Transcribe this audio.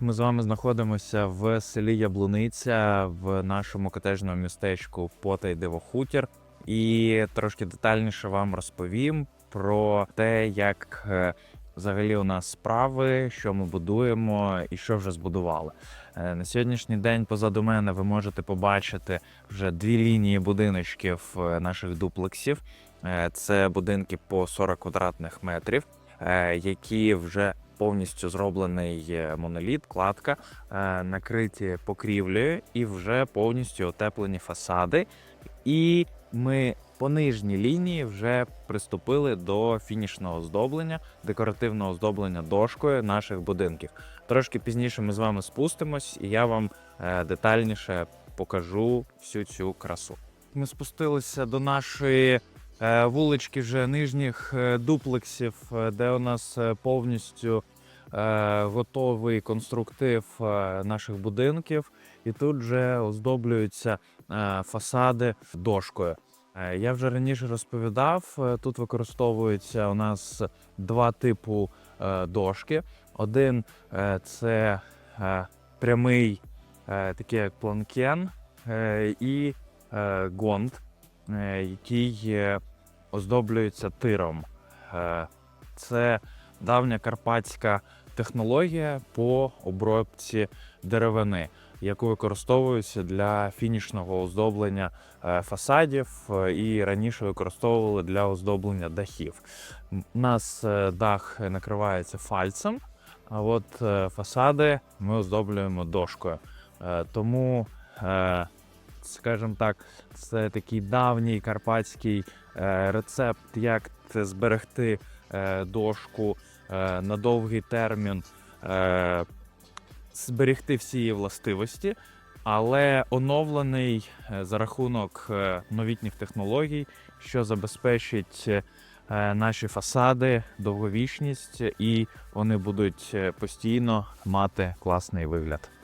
ми з вами знаходимося в селі Яблуниця в нашому котежному містечку Потай Дивохутір. І трошки детальніше вам розповім про те, як е, взагалі у нас справи, що ми будуємо і що вже збудували. Е, На сьогоднішній день позаду мене ви можете побачити вже дві лінії будиночків е, наших дуплексів. Це будинки по 40 квадратних метрів, які вже повністю зроблений моноліт, кладка, е, накриті покрівлею і вже повністю отеплені фасади. І ми по нижній лінії вже приступили до фінішного оздоблення, декоративного оздоблення дошкою наших будинків. Трошки пізніше ми з вами спустимось, і я вам е, детальніше покажу всю цю красу. Ми спустилися до нашої вулички вже нижніх е, дуплексів, е, де у нас е, повністю е, готовий конструктив е, наших будинків, і тут вже оздоблюються е, фасади дошкою. Е, Я вже раніше розповідав, е, тут використовується у нас два типу е, дошки. Один е, це е, прямий, е, такий як планкен, е, і е, гонт, е, який е, оздоблюється тиром. Е, Це давня карпатська технологія по обробці деревини, яку використовується для фінішного оздоблення е, фасадів е, і раніше використовували для оздоблення дахів. У нас е, дах накривається фальцем, а от е, фасади ми оздоблюємо дошкою. Е, Тому, е, скажімо так, це такий давній карпатський е, рецепт, як зберегти е, дошку е, на довгий термін, зберегти всі її властивості, але оновлений за рахунок новітніх технологій, що забезпечить наші фасади, довговічність, і вони будуть постійно мати класний вигляд.